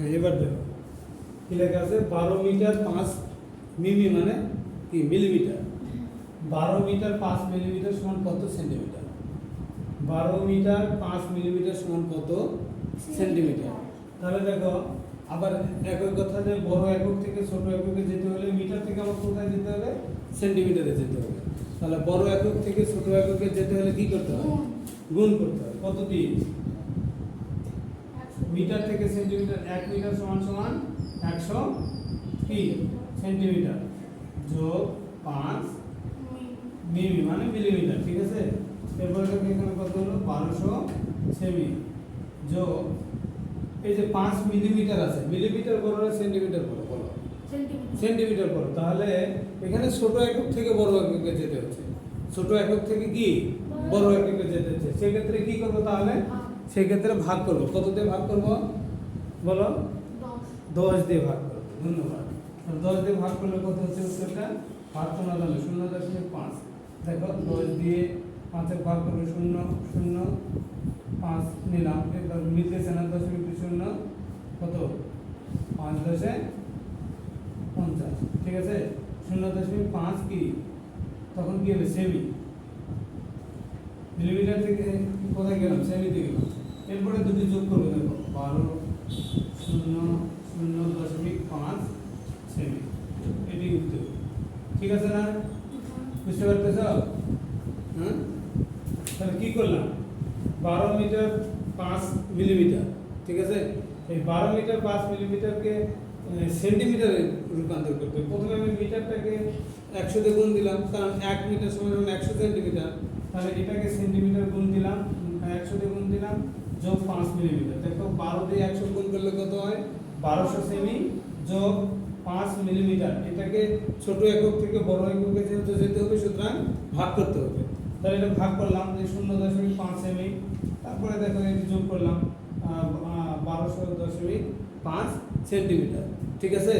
হ্যাঁ এবার দেখো। কি লেখা আছে? বারো মিটার পাঁচ মিমি মানে কি? মিলিমিটার। বারো মিটার পাঁচ মিলিমিটার সমান কত? সেন্টিমিটার। বারো মিটার পাঁচ মিলিমিটার সমান কত? সেন্টিমিটার। তাহলে দেখো আবার একই কথা যে বড় একক থেকে ছোট এককে যেতে হলে মিটার থেকে আমার কোথায় যেতে হবে? সেন্টিমিটারে যেতে হবে। তাহলে বড় একক থেকে ছোট এককে যেতে হলে কি করতে হবে? গুণ। করতে হবে। কত দিন মিটার থেকে সেন্টিমিটার এক মিটার সমান সমান একশো কি সেন্টিমিটার যোগ পাঁচ মিমি মানে মিলিমিটার ঠিক আছে? এরপরে দেখো এখানে কত হলো? বারোশো সেমি যোগ এই যে পাঁচ মিলিমিটার আছে মিলিমিটার বড় না সেন্টিমিটার বড়? বলো। সেন্টিমিটার। বড়। তাহলে এখানে ছোট একক থেকে বড় এককে যেতে হচ্ছে। ছোট একক থেকে কি? বড়। এককে যেতে হচ্ছে। সেক্ষেত্রে কি করব তাহলে? সেক্ষেত্রে ভাগ করব। কত দিয়ে ভাগ করব? বলো? দশ। দিয়ে ভাগ করব। ধন্যবাদ। দশ দিয়ে ভাগ করলে কত হচ্ছে উত্তরটা? ভাগ শোনা গেল শূন্য দশমিক পাঁচ। দেখো দশ দিয়ে পাঁচের ভাগ করলে শূন্য শূন্য পাঁচ নিলাম। এবার মিলতেছে না দশমিক দুই শূন্য কত? পাঁচ দশে পঞ্চাশ। ঠিক আছে? শূন্য দশমিক পাঁচ কি? তখন কি হবে? সেমি। মিলিমিটার থেকে কোথায় গেলাম? সেমিতে গেলাম এরপরে দুটি যোগ করব দেখো বারো শূন্য শূন্য দশমিক পাঁচ সেমি এটি উত্তর। ঠিক আছে না? বুঝতে পারতেছ? হ্যাঁ তাহলে কি করলাম? বারো মিটার পাঁচ মিলিমিটার, ঠিক আছে? এই বারো মিটার পাঁচ মিলিমিটারকে সেন্টিমিটারে রূপান্তর করতে প্রথমে আমি মিটারটাকে একশো দিয়ে গুণ দিলাম, কারণ এক মিটার সমান একশো সেন্টিমিটার। তাহলে এটাকে সেন্টিমিটার গুণ দিলাম একশো দিয়ে গুণ দিলাম, যোগ পাঁচ মিলিমিটার। দেখো বারো দিয়ে একশো গুণ করলে কত হয়? বারোশো সেমি যোগ পাঁচ মিলিমিটার। এটাকে ছোট একক থেকে বড় এককে যেহেতু যেতে হবে, সুতরাং ভাগ করতে হবে। তাহলে এটা ভাগ করলাম যে শূন্য দশমিক পাঁচ সেমি তারপরে দেখো এটি যোগ করলাম বারোশো দশমিক পাঁচ সেন্টিমিটার। ঠিক আছে?